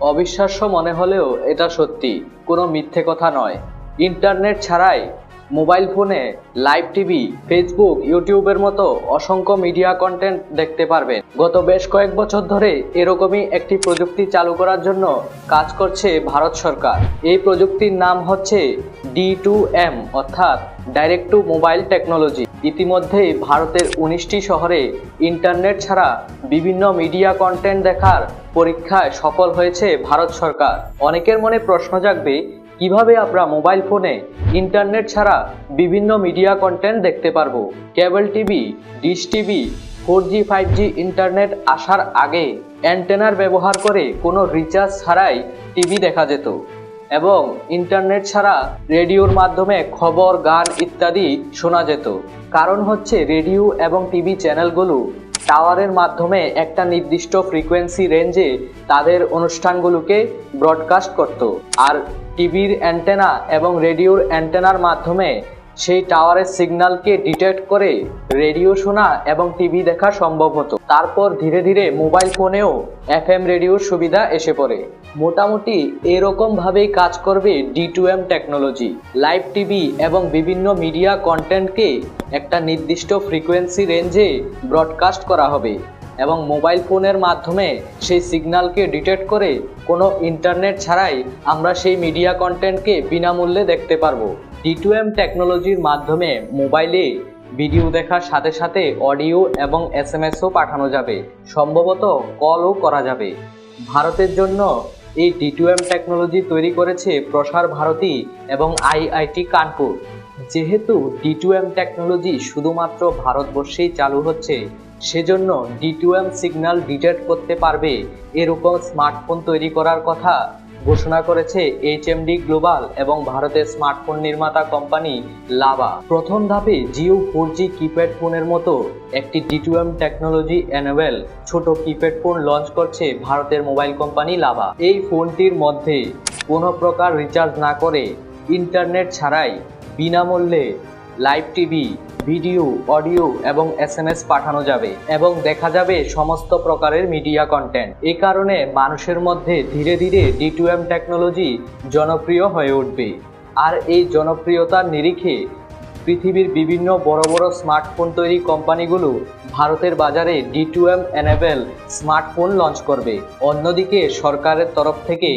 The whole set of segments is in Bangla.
অবিশ্বাস্য মনে হলেও এটা সত্যি, কোনো মিথ্যে কথা নয়। ইন্টারনেট ছাড়াই মোবাইল ফোনে লাইভ টিভি, ফেসবুক, ইউটিউবের মতো অসংখ্য মিডিয়া কন্টেন্ট দেখতে পারবেন। গত বেশ কয়েক বছর ধরে এরকমই একটি প্রযুক্তি চালু করার জন্য কাজ করছে ভারত সরকার। এই প্রযুক্তির নাম হচ্ছে ডি টু এম, অর্থাৎ ডাইরেক্ট টু মোবাইল টেকনোলজি। ইতিমধ্যেই ভারতের উনিশটি শহরে ইন্টারনেট ছাড়া বিভিন্ন মিডিয়া কন্টেন্ট দেখার পরীক্ষায় সফল হয়েছে ভারত সরকার। অনেকের মনে প্রশ্ন জাগবে, কীভাবে আমরা মোবাইল ফোনে ইন্টারনেট ছাড়া বিভিন্ন মিডিয়া কন্টেন্ট দেখতে পারব? Cable TV, dish TV four G five G internet আসার আগে অ্যান্টেনার ব্যবহার করে কোনো রিচার্জ ছাড়াই টিভি দেখা যেত। এবং ইন্টারনেট ছাড়া রেডিওর মাধ্যমে খবর, গান ইত্যাদি শোনা যেত। কারণ হচ্ছে রেডিও এবং টিভি চ্যানেলগুলো টাওয়ারের মাধ্যমে একটা নির্দিষ্ট ফ্রিকোয়েন্সি রেঞ্জে তাদের অনুষ্ঠানগুলোকে ব্রডকাস্ট করত। আর টিভির অ্যান্টেনা এবং রেডিওর অ্যান্টেনার মাধ্যমে সেই টাওয়ারের সিগন্যালকে ডিটেক্ট করে রেডিও শোনা এবং টিভি দেখা সম্ভব হতো। তারপর ধীরে ধীরে মোবাইল ফোনেও এফ এম রেডিওর সুবিধা এসে পড়ে। মোটামুটি এরকম ভাবেই কাজ করবে D two M technology. Live TV এবং বিভিন্ন মিডিয়া কন্টেন্টকে একটা নির্দিষ্ট ফ্রিকোয়েন্সি রেঞ্জে ব্রডকাস্ট করা হবে। এবং মোবাইল ফোনের মাধ্যমে সেই সিগন্যালকে ডিটেক্ট করে কোনো ইন্টারনেট ছাড়াই আমরা সেই মিডিয়া কন্টেন্টকে বিনামূল্যে দেখতে পারব। ডি টু এম টেকনোলজির মাধ্যমে মোবাইলে ভিডিও দেখার সাথে সাথে অডিও এবং এস এম এসও পাঠানো যাবে। সম্ভবত কলও করা যাবে। ভারতের জন্য এই ডি টু এম টেকনোলজি তৈরি করেছে প্রসার ভারতী এবং আইআইটি কানপুর। যেহেতু ডি টু এম টেকনোলজি শুধুমাত্র ভারতবর্ষেই চালু হচ্ছে, সেজন্য D two M signal detect করতে পারবে এরকম স্মার্টফোন তৈরি করার কথা ঘোষণা করেছে এইচএমডি গ্লোবাল এবং ভারতের স্মার্টফোন নির্মাতা কোম্পানি লাভা প্রথম ধাপে জিও ফোর জি কিপ্যাড ফোনের মতো একটি ডি টু এম টেকনোলজি অ্যানোভেল ছোট কিপ্যাড ফোন লঞ্চ করছে ভারতের মোবাইল কোম্পানি লাভা এই ফোনটির মধ্যে কোনো প্রকার রিচার্জ না করে ইন্টারনেট ছাড়াই বিনামূল্যে লাইভ টিভি, ভিডিও, অডিও এবং এস এম এস পাঠানো যাবে এবং দেখা যাবে সমস্ত প্রকারের মিডিয়া কন্টেন্ট এ কারণে মানুষের মধ্যে ধীরে ধীরে ডি টু এম টেকনোলজি জনপ্রিয় হয়ে উঠবে। আর এই জনপ্রিয়তার নিরিখে পৃথিবীর বিভিন্ন বড় বড় স্মার্টফোন তৈরি কোম্পানিগুলো ভারতের বাজারে D two M enable smartphone launch করবে। অন্যদিকে সরকারের তরফ থেকে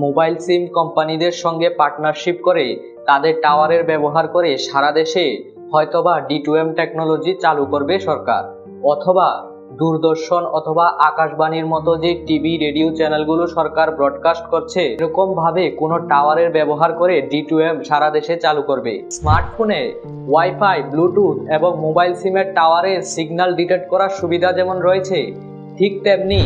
মোবাইল সিম কোম্পানিদের সঙ্গে পার্টনারশিপ করে তাদের টাওয়ারের ব্যবহার করে সারা দেশে হয়তোবা ডি টু এম টেকনোলজি চালু করবে সরকার, অথবা দূরদর্শন অথবা আকাশবাণীর মতো যে টিভি, রেডিও চ্যানেলগুলো সরকার ব্রডকাস্ট করছে, এরকমভাবে কোনো টাওয়ারের ব্যবহার করে ডি টু এম সারা দেশে চালু করবে। স্মার্টফোনে ওয়াইফাই, ব্লুটুথ এবং মোবাইল সিমের টাওয়ারে সিগন্যাল ডিটেক্ট করার সুবিধা যেমন রয়েছে, ঠিক তেমনি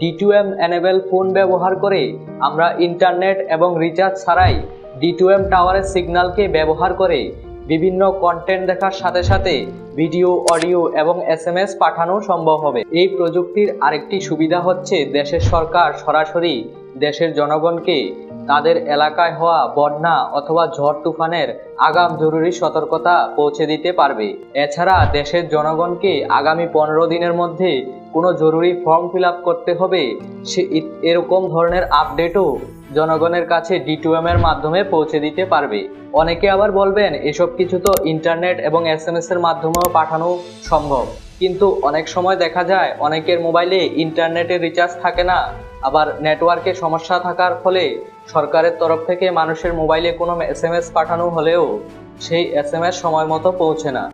D two M enable phone ব্যবহার করে আমরা ইন্টারনেট এবং রিচার্জ ছাড়াই ডি টু এম টাওয়ারের সিগন্যালকে ব্যবহার করে বিভিন্ন কন্টেন্ট দেখার সাথে সাথে ভিডিও অডিও এবং এস এম এস পাঠানো সম্ভব হবে। এই প্রযুক্তির আরেকটি সুবিধা হচ্ছে দেশের সরকার সরাসরি দেশের জনগণকে তাদের এলাকায় হওয়া বন্যা অথবা ঝড় তুফানের আগাম জরুরি সতর্কতা পৌঁছে দিতে পারবে। এছাড়া দেশের জনগণকে আগামী পনেরো দিনের মধ্যে কোনো জরুরি ফর্ম ফিল করতে হবে? সে এরকম ধরনের আপডেটও জনগণের কাছে ডি টু এম এর মাধ্যমে পৌঁছে দিতে পারবে। অনেকে আবার বলবেন, এসব কিছু তো ইন্টারনেট এবং এস এম এস এর মাধ্যমেও পাঠানো সম্ভব। কিন্তু অনেক সময় দেখা যায়, অনেকের মোবাইলে ইন্টারনেটের রিচার্জ থাকে না। আবার নেটওয়ার্কে সমস্যা থাকার ফলে সরকারের তরফ থেকে মানুষের মোবাইলে কোনো এস এম এস পাঠানো হলেও সেই এস এম এস সময় মতো পৌঁছে না।